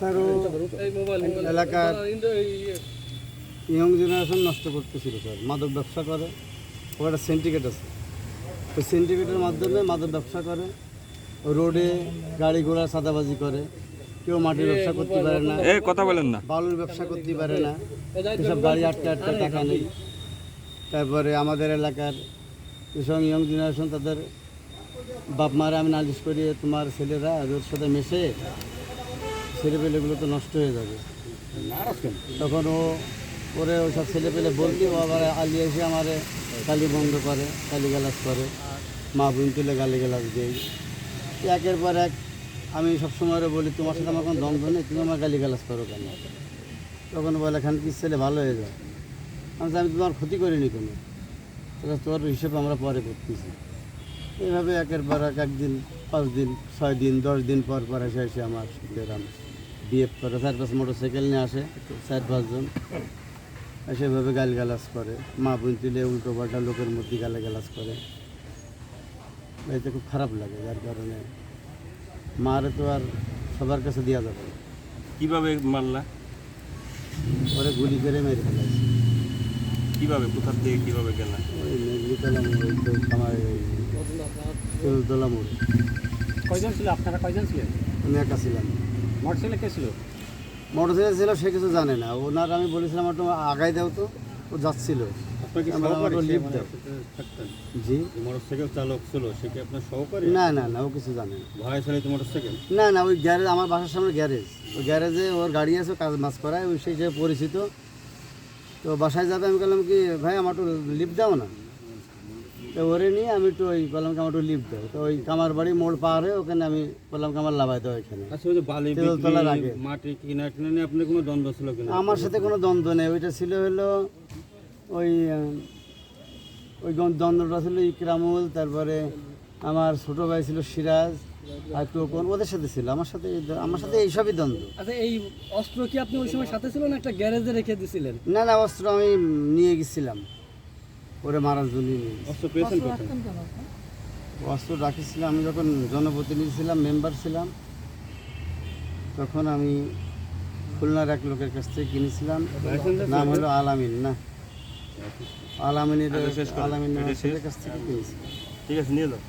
Sir এলাকার young generation নষ্ট করতেছিল স্যার। মাদক ব্যবসা করে। ও একটা সিন্ডিকেট আছে। ওই সিন্ডিকেটের মাধ্যমে মাদক ব্যবসা করে। রোডে গাড়ি ঘোড়া সাদাবাজি করে। কেউ মাটির ব্যবসা করতে পারে না। এ কথা বলেন না। বালুর ব্যবসা করতে পারে না। এসব গাড়ি আটকে আটকে টাকা নেই তারপরে আমাদের এলাকার যেসব ইয়ং জেনারেশন তাদের বাপ মারা আমি নালিশ করি তোমার ছেলেরা ওদের সাথে মেশে ছেলেপেলেগুলো তো নষ্ট হয়ে যাবে। তখন ও ওরে ওইসব ছেলেপেলে বললি ও আবার আলি এসে আমারে কালি বন্ধ করে গালি গালাজ করে। মা বোন তুলে গালি গালাজ দেই একের পর এক আমি সবসময় ওরে বলি তোমার সাথে আমার কোনো দ্বন্দ্ব নেই তুমি আমার গালি গালাজ করো কেন? তখন বলে এখান কি ছেলে ভালো হয়ে যায়? আমি আমি তোমার ক্ষতি করিনি কোনো। তোর হিসেবে আমরা পরে করতেছি। এইভাবে একের পর এক একদিন পাঁচ দিন ছয় দিন দশ দিন পর পর এসে এসে আমার গ্রাম বিএফ করে চার পাঁচ মোটর সাইকেল নিয়ে আসে চার পাঁচজন সেভাবে এভাবে গাল গালাজ করে। মা বোন তুলে উল্টো পাল্টা লোকের মধ্যে গালে গালাজ করে। এতে খুব খারাপ লাগে যার কারণে মারে তো আর সবার কাছে দেওয়া যাবে না। কীভাবে মারলা? পরে গুলি করে মেরে ফেলাইছে কীভাবে? কোথার থেকে কীভাবে গেলাম ওই মেঘলিতলা মোড় ওই তো আমার তেলতলা মোড়। কয়জন ছিল আপনারা? কয়জন ছিলেন? আমি একা ছিলাম। মোটরসাইকেলে কে ছিল? মোটর সাইকেল ছিল সে কিছু জানে না। ওনার আমি বলেছিলাম একটু আগাই দাও তো। ও যাচ্ছিল। জি। মোটরসাইকেল চালক ছিল সে কি আপনার সহকারী? না না না ও কিছু জানে না। চালিত মোটরসাইকেল না না ওই গ্যারেজ আমার বাসার সামনে গ্যারেজ। ওই গ্যারেজে ওর গাড়ি আছে কাজ মাছ করায় ওই সেই পরিচিত। তো বাসায় যাবে আমি বললাম কি ভাই আমার একটু লিফট দাও না। তো ওরে নিয়ে আমি একটু ওই বললাম কি আমার একটু লিফট দাও তো ওই কামার বাড়ি মোড় পার হয়ে ওখানে আমি বললাম কি আমার লাভাই দাও এখানে। আচ্ছা ওই যে বালি তেলতলার আগে। মাটি কিনা টিনা নিয়ে আপনার কোনো দ্বন্দ্ব ছিল কিনা? আমার সাথে কোনো দ্বন্দ্ব নেই। ওইটা ছিল হলো ওই ওই দ্বন্দ্বটা ছিল ইকরামুল তারপরে আমার ছোট ভাই ছিল সিরাজ আর টোকন ওদের সাথে ছিল। আমার সাথে আমার সাথে এইসবই দ্বন্দ্ব। আচ্ছা এই অস্ত্র কি আপনি ওই সময় সাথে ছিল না একটা গ্যারেজে রেখে দিছিলেন? না না অস্ত্র আমি নিয়ে গেছিলাম। ওরে মারার জন্যই নিয়ে অস্ত্র পেয়েছেন অস্ত্র রাখিছিলাম আমি যখন জনপ্রতিনিধি ছিলাম মেম্বার ছিলাম তখন আমি খুলনার এক লোকের কাছ থেকে কিনেছিলাম। নাম হলো আলামিন না? আলামিনের আচ্ছা, শেষ করো। আলামিনের কাছ থেকে কিনেছিলাম। ঠিক আছে নিয়ে যাও